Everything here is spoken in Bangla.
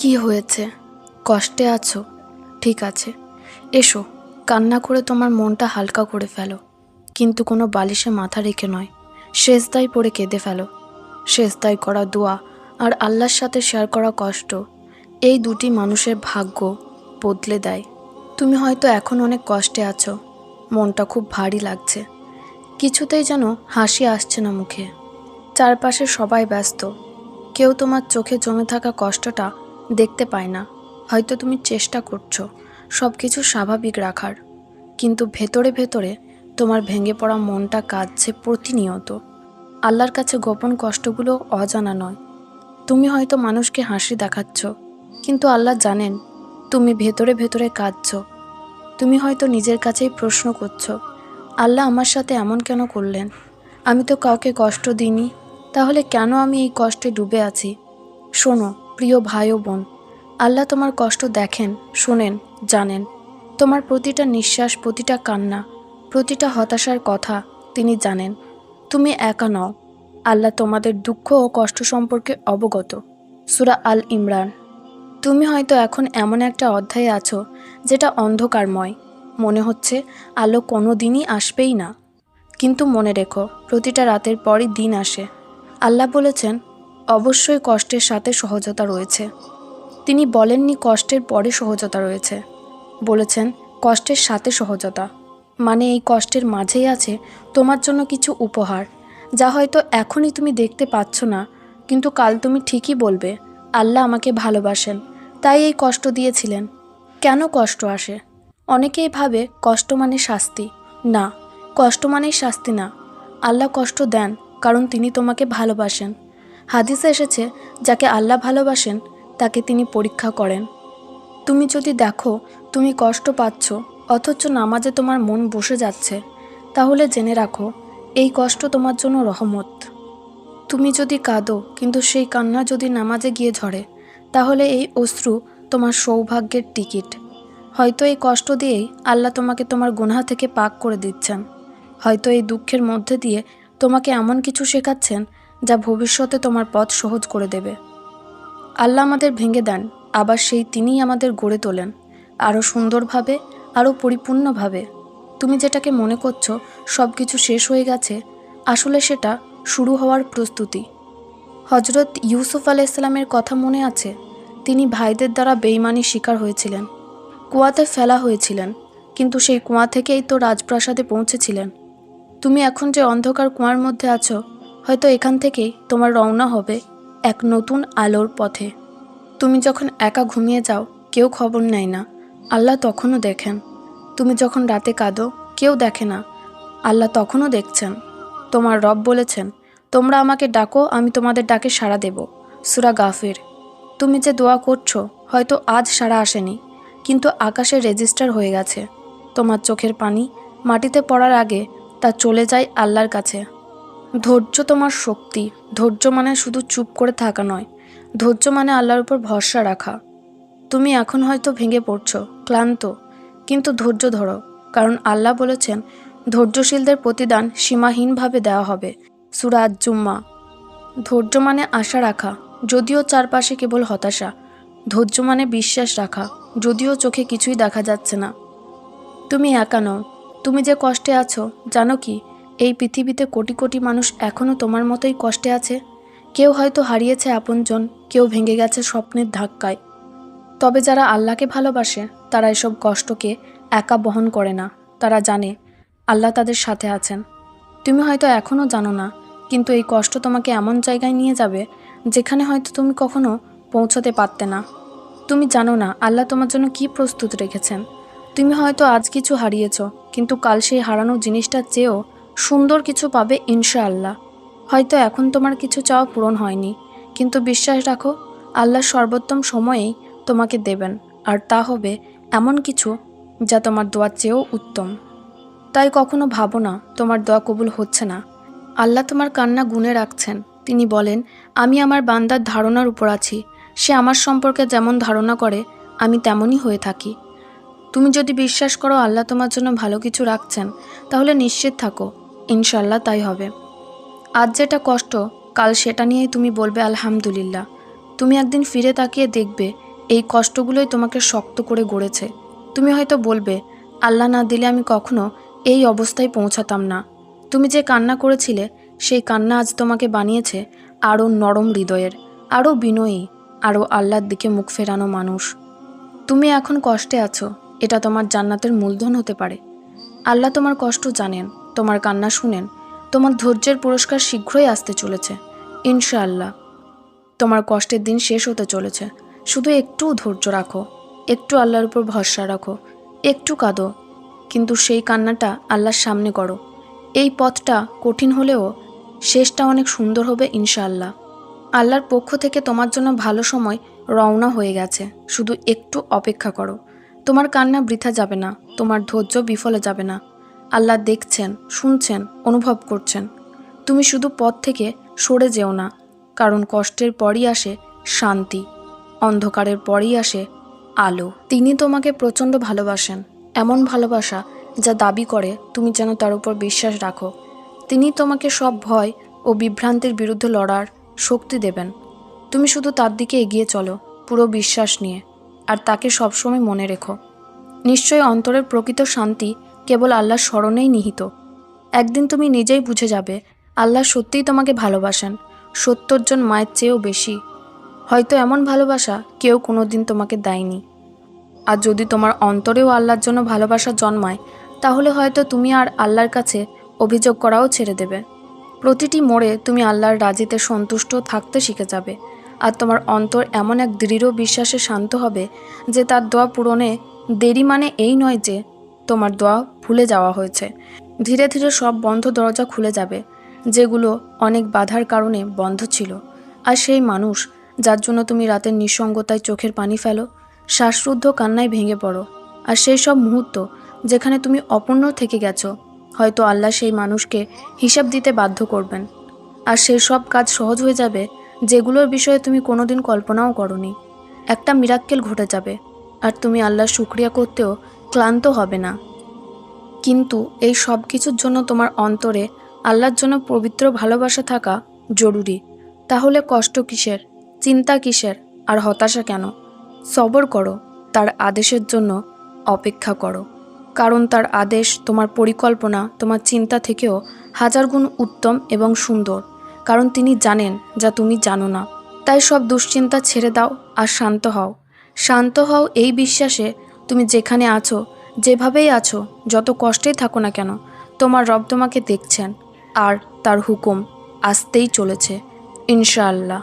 কি হয়েছে? কষ্টে আছো? ঠিক আছে। এসো, কান্না করে তোমার মনটা হালকা করে ফেলো। কিন্তু কোনো বালিশে মাথা রেখে নয়। শেষদায় পড়ে কেঁদে ফেলো। শেষদায় করা দোয়া আর আল্লাহর সাথে শেয়ার করা কষ্ট, এই দুটি মানুষের ভাগ্য বদলে দেয়। তুমি হয়তো এখন অনেক কষ্টে আছো। মনটা খুব ভারী লাগছে। কিছুতেই যেন হাসি আসছে না মুখে। চারপাশে সবাই ব্যস্ত। কেউ তোমার চোখে জমে থাকা কষ্টটা দেখতে পায় না। হয়তো তুমি চেষ্টা করছ সব কিছু স্বাভাবিক রাখার। কিন্তু ভেতরে ভেতরে তোমার ভেঙে পড়া মনটা কাঁদছে প্রতিনিয়ত। আল্লাহর কাছে গোপন কষ্টগুলো অজানা নয়। তুমি হয়তো মানুষকে হাসি দেখাচ্ছ, কিন্তু আল্লাহ জানেন তুমি ভেতরে ভেতরে কাঁদছ। তুমি হয়তো নিজের কাছেই প্রশ্ন করছ, আল্লাহ আমার সাথে এমন কেন করলেন? আমি তো কাউকে কষ্ট দিইনি, তাহলে কেন আমি এই কষ্টে ডুবে আছি? শোনো প্রিয় ভাই ও বোন, আল্লাহ তোমার কষ্ট দেখেন, শোনেন, জানেন। তোমার প্রতিটা নিঃশ্বাস, প্রতিটা কান্না, প্রতিটা হতাশার কথা তিনি জানেন। তুমি একা নও, আল্লাহ তোমাদের দুঃখ ও কষ্ট সম্পর্কে অবগত। সুরা আল ইমরান। তুমি হয়তো এখন এমন একটা অধ্যায়ে আছো যেটা অন্ধকারময়। মনে হচ্ছে আলো কোনো দিনই আসবেই না। কিন্তু মনে রেখো, প্রতিটা রাতের পরই দিন আসে। আল্লাহ বলেছেন অবশ্যই কষ্টের সাথে সহজতা রয়েছে। তিনি বলেননি কষ্টের পরে সহজতা রয়েছে। বলেছেন, কষ্টের সাথে সহজতা। মানে এই কষ্টের মাঝেই আছে তোমার জন্য কিছু উপহার, যা হয়তো এখনই তুমি দেখতে পাচ্ছ না, কিন্তু কাল তুমি ঠিকই বলবে, আল্লাহ আমাকে ভালোবাসেন, তাই এই কষ্ট দিয়েছিলেন। কেন কষ্ট আসে? অনেকেই ভাবে কষ্ট মানে শাস্তি। না, কষ্ট মানেই শাস্তি না। আল্লাহ কষ্ট দেন, কারণ তিনি তোমাকে ভালোবাসেন। হাদিসে এসেছে, যাকে আল্লাহ ভালোবাসেন, তাকে তিনি পরীক্ষা করেন। তুমি যদি দেখো, তুমি কষ্ট পাচ্ছ, অথচ নামাজে তোমার মন বসে যাচ্ছে, তাহলে জেনে রাখো, এই কষ্ট তোমার জন্য রহমত। তুমি যদি কাঁদো, কিন্তু সেই কান্না যদি নামাজে গিয়ে ঝরে, তাহলে এই অশ্রু তোমার সৌভাগ্যের টিকিট। হয়তো এই কষ্ট দিয়েই আল্লাহ তোমাকে তোমার গুনহা থেকে পাক করে দিচ্ছেন। হয়তো এই দুঃখের মধ্যে দিয়ে তোমাকে এমন কিছু শেখাচ্ছেন যা ভবিষ্যতে তোমার পথ সহজ করে দেবে। আল্লাহ আমাদের ভেঙে দেন, আবার সেই তিনিই আমাদের গড়ে তোলেন। আরও সুন্দরভাবে আরও পরিপূর্ণভাবে। তুমি যেটাকে মনে করছ সব কিছু শেষ হয়ে গেছে, আসলে সেটা শুরু হওয়ার প্রস্তুতি। হজরত ইউসুফ আলাইসাল্লামের কথা মনে আছে? তিনি ভাইদের দ্বারা বেইমানি শিকার হয়েছিলেন। কুয়াতে ফেলা হয়েছিলেন, কিন্তু সেই কুয়া থেকেই তো রাজপ্রাসাদে পৌঁছেছিলেন। তুমি এখন যে অন্ধকার কুয়ার মধ্যে আছো হয়তো এখান থেকেই তোমার রওনা হবে এক নতুন আলোর পথে। তুমি যখন একা ঘুমিয়ে যাও, কেউ খবর নেয় না। আল্লাহ তখনও দেখেন। তুমি যখন রাতে কাঁদো, কেউ দেখে না। আল্লাহ তখনও দেখছেন। তোমার রব বলেছেন, তোমরা আমাকে ডাকো, আমি তোমাদের ডাকে সাড়া দেব। সুরা গাফির। তুমি যে দোয়া করছ, হয়তো আজ সাড়া আসেনি, কিন্তু আকাশে রেজিস্টার হয়ে গেছে। তোমার চোখের পানি মাটিতে পড়ার আগে তা চলে যায় আল্লাহর কাছে। ধৈর্য তোমার শক্তি। ধৈর্য মানে শুধু চুপ করে থাকা নয়। ধৈর্য মানে আল্লাহর উপর ভরসা রাখা। তুমি এখন হয়তো ভেঙে পড়ছো, ক্লান্ত। কিন্তু ধৈর্য ধরো, কারণ আল্লাহ বলেছেন, ধৈর্যশীলদের প্রতিদান সীমাহীনভাবে দেওয়া হবে। সুরাজ জুম্মা ধৈর্য মানে আশা রাখা, যদিও চারপাশে কেবল হতাশা। ধৈর্য মানে বিশ্বাস রাখা, যদিও চোখে কিছুই দেখা যাচ্ছে না। তুমি একা নও। তুমি যে কষ্টে আছো, জানো কি? এই পৃথিবীতে কোটি কোটি মানুষ এখনও তোমার মতোই কষ্টে আছে। কেউ হয়তো হারিয়েছে আপনজন, কেউ ভেঙে গেছে স্বপ্নের ধাক্কায়। তবে যারা আল্লাহকে ভালোবাসে, তারা এসব কষ্টকে একা বহন করে না। তারা জানে, আল্লাহ তাদের সাথে আছেন। তুমি হয়তো এখনও জানো না, কিন্তু এই কষ্ট তোমাকে এমন জায়গায় নিয়ে যাবে, যেখানে হয়তো তুমি কখনো পৌঁছতে পারতে না। তুমি জানো না, আল্লাহ তোমার জন্য কি প্রস্তুত রেখেছেন। তুমি হয়তো আজ কিছু হারিয়েছ, কিন্তু কাল সেই হারানো জিনিসটার চেয়েও সুন্দর কিছু পাবে ইনশাআল্লাহ। হয়তো এখন তোমার কিছু চাওয়া পূরণ হয়নি। কিন্তু বিশ্বাস রাখো, আল্লাহ সর্বোত্তম সময়েই তোমাকে দেবেন। আর তা হবে এমন কিছু যা তোমার দোয়ার চেয়েও উত্তম। তাই কখনো ভাবো না, তোমার দোয়া কবুল হচ্ছে না। আল্লাহ তোমার কান্না গুনে রাখছেন। তিনি বলেন, আমি আমার বান্দার ধারণার উপর আছি। সে আমার সম্পর্কে যেমন ধারণা করে, আমি তেমনই হয়ে থাকি। তুমি যদি বিশ্বাস করো আল্লাহ তোমার জন্য ভালো কিছু রাখছেন, তাহলে নিশ্চিত থাকো। ইনশাল্লাহ তাই হবে। আজ যেটা কষ্ট, কাল সেটা নিয়েই তুমি বলবে আলহামদুলিল্লাহ। তুমি একদিন ফিরে তাকিয়ে দেখবে, এই কষ্টগুলোই তোমাকে শক্ত করে গড়েছে। তুমি হয়তো বলবে, আল্লাহ না দিলে আমি কখনো এই অবস্থায় পৌঁছাতাম না। তুমি যে কান্না করেছিলে, সেই কান্না আজ তোমাকে বানিয়েছে আরও নরম হৃদয়ের, আরও বিনয়ী, আরও আল্লাহর দিকে মুখ ফেরানো মানুষ। তুমি এখন কষ্টে আছো, এটা তোমার জান্নাতের মূলধন হতে পারে। আল্লাহ তোমার কষ্ট জানেন। তোমার কান্না শুনেন, তোমার ধৈর্যের পুরস্কার শীঘ্রই আসতে চলেছে, ইনশাআল্লাহ। তোমার কষ্টের দিন শেষ হতে চলেছে, শুধু একটু ধৈর্য রাখো, একটু আল্লাহর উপর ভরসা রাখো, একটু কাঁদো, কিন্তু সেই কান্নাটা আল্লাহর সামনে করো। এই পথটা কঠিন হলেও শেষটা অনেক সুন্দর হবে, ইনশাআল্লাহ। আল্লাহর পক্ষ থেকে তোমার জন্য ভালো সময় রওনা হয়ে গেছে, শুধু একটু অপেক্ষা করো। তোমার কান্না বৃথা যাবে না, তোমার ধৈর্য বিফলে যাবে না। আল্লাহ দেখছেন, শুনছেন, অনুভব করছেন। তুমি শুধু পথ থেকে সরে যেও না, কারণ কষ্টের পরই আসে শান্তি, অন্ধকারের পরই আসে আলো। তিনি তোমাকে প্রচণ্ড ভালোবাসেন, এমন ভালোবাসা যা দাবি করে তুমি যেন তার উপর বিশ্বাস রাখো। তিনি তোমাকে সব ভয় ও বিভ্রান্তির বিরুদ্ধে লড়ার শক্তি দেবেন। তুমি শুধু তার দিকে এগিয়ে চলো, পুরো বিশ্বাস নিয়ে, আর তাকে সবসময় মনে রেখো। নিশ্চয়ই অন্তরের প্রকৃত শান্তি কেবল আল্লাহর স্মরণেই নিহিত। একদিন তুমি নিজেই বুঝে যাবে, আল্লাহ সত্যিই তোমাকে ভালোবাসেন, সত্তর জন মায়ের চেয়েও বেশি। হয়তো এমন ভালোবাসা কেউ কোনো দিন তোমাকে দেয়নি। আর যদি তোমার অন্তরেও আল্লাহর জন্য ভালোবাসা জন্মায়, তাহলে হয়তো তুমি আর আল্লাহর কাছে অভিযোগ করাও ছেড়ে দেবে। প্রতিটি মোড়ে তুমি আল্লাহর রাজিতে সন্তুষ্ট থাকতে শিখে যাবে, আর তোমার অন্তর এমন এক দৃঢ় বিশ্বাসে শান্ত হবে যে তার দোয়া পূরণে দেরি মানে এই নয় যে তোমার দোয়া ভুলে যাওয়া হয়েছে। ধীরে ধীরে সব বন্ধ দরজা খুলে যাবে, যেগুলো অনেক বাধার কারণে বন্ধ ছিল। আর সেই মানুষ, যার জন্য তুমি রাতের নিঃসঙ্গতায় চোখের পানি ফেলো, শ্বাসরুদ্ধ কান্নায় ভেঙে পড়ো। আর সেই সব মুহূর্ত, যেখানে তুমি অপূর্ণ থেকে গেছো, হয়তো আল্লাহ সেই মানুষকে হিসাব দিতে বাধ্য করবেন। আর সেই সব কাজ সহজ হয়ে যাবে, যেগুলোর বিষয়ে তুমি কোনোদিন কল্পনাও করনি। একটা মিরাক্কেল ঘটে যাবে, আর তুমি আল্লাহ শুক্রিয়া করতেও ক্লান্ত হবে না। কিন্তু এই সব কিছুর জন্য তোমার অন্তরে আল্লাহর জন্য পবিত্র ভালোবাসা থাকা জরুরি। তাহলে কষ্ট কিসের, চিন্তা কিসের, আর হতাশা কেন? সবর করো, তার আদেশের জন্য অপেক্ষা করো। কারণ তার আদেশ, তোমার পরিকল্পনা, তোমার চিন্তা থেকেও হাজার গুণ উত্তম এবং সুন্দর। কারণ তিনি জানেন যা তুমি জানো না। তাই সব দুশ্চিন্তা ছেড়ে দাও আর শান্ত হও। শান্ত হও এই বিশ্বাসে তুমি যেখানে আছো, যেভাবেই আছো, যত কষ্টেই থাকো না কেন, তোমার রব তোমাকে দেখছেন, আর তার হুকুম আসতেই চলেছে, ইনশাআল্লাহ।